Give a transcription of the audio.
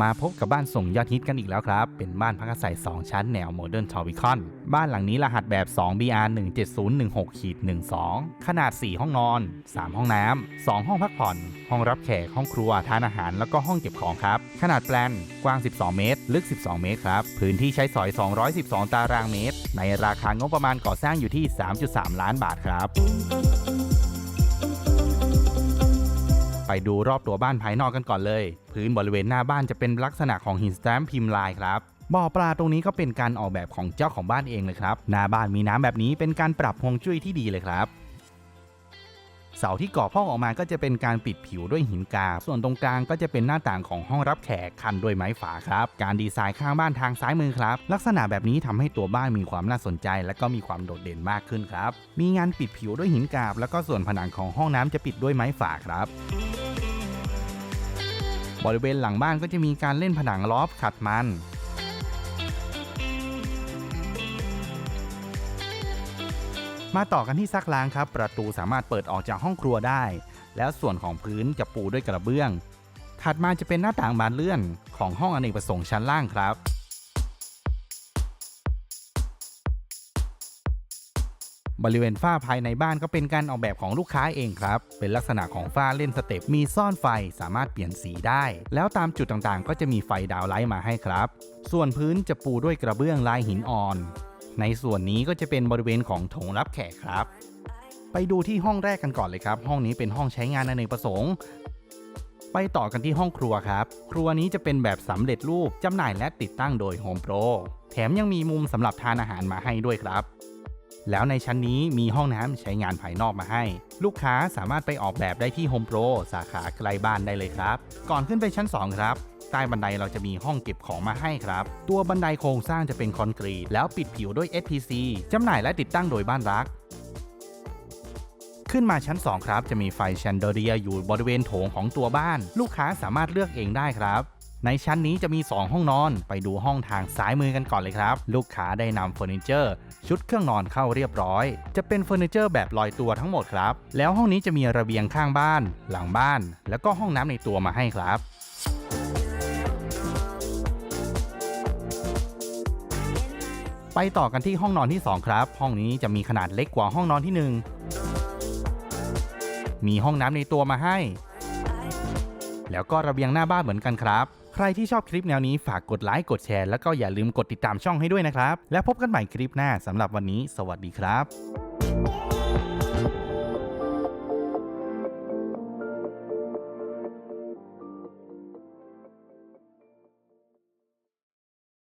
มาพบกับบ้านส่งยอดฮิตกันอีกแล้วครับ เป็นบ้านพักอาศัย 2 ชั้นแนวโมเดิร์นทอวิคอน บ้านหลังนี้รหัสแบบ 2BR 17016ขีด12 ขนาด 4 ห้องนอน 3 ห้องน้ำ 2 ห้องพักผ่อน ห้องรับแขก ห้องครัว ทานอาหาร แล้วก็ห้องเก็บของครับ ขนาดแปลน กว้าง 12 เมตร ลึก 12 เมตรครับ พื้นที่ใช้สอย 212 ตารางเมตร ในราคางบประมาณก่อสร้างอยู่ที่ 3.3 ล้านบาทครับ ไปดูรอบตัวบ้านภายนอกกันก่อนเลย พื้นบริเวณหน้าบ้านจะเป็นลักษณะของหินแตมพิมพ์ลายครับบ่อปลาตรงนี้ก็เป็นการออกแบบของเจ้าของบ้านเองเลยครับ หน้าบ้านมีน้ำแบบนี้เป็นการปรับฮวงจุ้ยที่ดีเลยครับ เสาที่ก่อพ่องออกมาก็จะเป็นการปิดผิวด้วยหินกา ส่วนตรงกลางก็จะเป็นหน้าต่างของห้องรับแขกคันด้วยไม้ฝาครับ การดีไซน์ข้างบ้านทางซ้ายมือครับ ลักษณะแบบนี้ทำให้ตัวบ้านมีความน่าสนใจ และก็มีความโดดเด่นมากขึ้นครับ มีงานปิดผิวด้วยหินกาบ แล้วก็ส่วนผนังของห้องน้ำจะปิดด้วยไม้ฝาครับ บริเวณหลังบ้านก็จะมีการเล่นผนังลอฟขัดมันมาต่อกันที่ซักล้างครับ ประตูสามารถเปิดออกจากห้องครัวได้ แล้วส่วนของพื้นจะปูด้วยกระเบื้อง ถัดมาจะเป็นหน้าต่างบานเลื่อนของห้องอเนกประสงค์ชั้นล่างครับ บริเวณฝ้าภายในบ้านก็เป็นการออกแบบของลูกค้าเองครับ เป็นลักษณะของฝ้าเล่นสเต็ปมีซ่อนไฟสามารถเปลี่ยนสีได้ แล้วตามจุดต่างๆ ก็จะมีไฟดาวไลท์มาให้ครับ ส่วนพื้นจะปูด้วยกระเบื้องลายหินอ่อน ในส่วนนี้ก็จะเป็นบริเวณของโถงรับแขกครับ ไปดูที่ห้องแรกกันก่อนเลยครับ ห้องนี้เป็นห้องใช้งานอเนกประสงค์ไปต่อกันที่ห้องครัวครับ ครัวนี้จะเป็นแบบสำเร็จรูปจำหน่ายและติดตั้งโดย Home Pro แถมยังมีมุมสำหรับทานอาหารมาให้ด้วยครับ แล้วในชั้นนี้มีห้องน้ำใช้งานภายนอกมาให้ ลูกค้าสามารถไปออกแบบได้ที่ Home Pro สาขาใกล้บ้านได้เลยครับ ก่อนขึ้นไปชั้น 2 ครับใต้บันไดเราจะมีห้องเก็บของมาให้ครับ ตัวบันไดโครงสร้างจะเป็นคอนกรีต แล้วปิดผิวด้วย SPC จำหน่ายและติดตั้งโดยบ้านรัก ขึ้นมาชั้น 2 ครับ จะมีไฟแชนเดอเรียอยู่บริเวณโถงของตัวบ้าน ลูกค้าสามารถเลือกเองได้ครับ ในชั้นนี้จะมี 2 ห้องนอนไปดูห้องทางซ้ายมือกันก่อนเลยครับ ลูกค้าได้นำเฟอร์นิเจอร์ ชุดเครื่องนอนเข้าเรียบร้อย จะเป็นเฟอร์นิเจอร์แบบลอยตัวทั้งหมดครับ แล้วห้องนี้จะมีระเบียงข้างบ้าน หลังบ้าน แล้วก็ห้องน้ำในตัวมาให้ครับไปต่อกันที่ห้องนอนที่ 2 ครับ ห้องนี้จะมีขนาดเล็กกว่าห้องนอนที่ 1 มีห้องน้ำในตัวมาให้ แล้วก็ระเบียงหน้าบ้านเหมือนกันครับ ใครที่ชอบคลิปแนวนี้ฝากกดไลค์กดแชร์แล้วก็อย่าลืมกดติดตามช่องให้ด้วยนะครับ แล้วพบกันใหม่คลิปหน้าสำหรับวันนี้ สวัสดีครับ